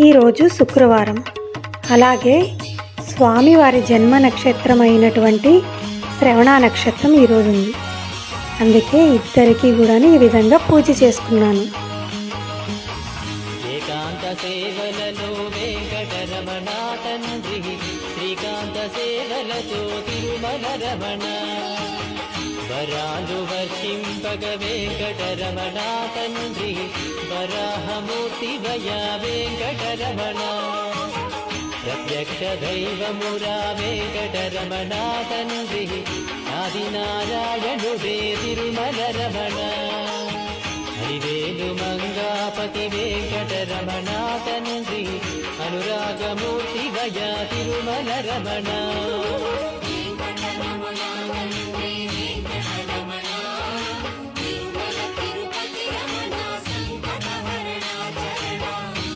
ఈరోజు శుక్రవారం. అలాగే స్వామివారి జన్మ నక్షత్రం అయినటువంటి శ్రవణ నక్షత్రం ఈరోజు ఉంది. అందుకే ఇద్దరికి కూడా ఈ విధంగా పూజ చేసుకున్నాను. శ్రీకాంత రమణ. వరాలు వర్షింపగ వెంకటరమణ తండ్రి వరాహమూర్తి వయ వెంకటరమణ. ప్రత్యక్ష దైవమురా వెంకటరమణ తండ్రి ఆదినారాయణుడే తిరుమల రమణ హరివేలు మంగాపతి వెంకటరమణ తండ్రి అనురాగమూర్తి వయ తిరుమల రమణ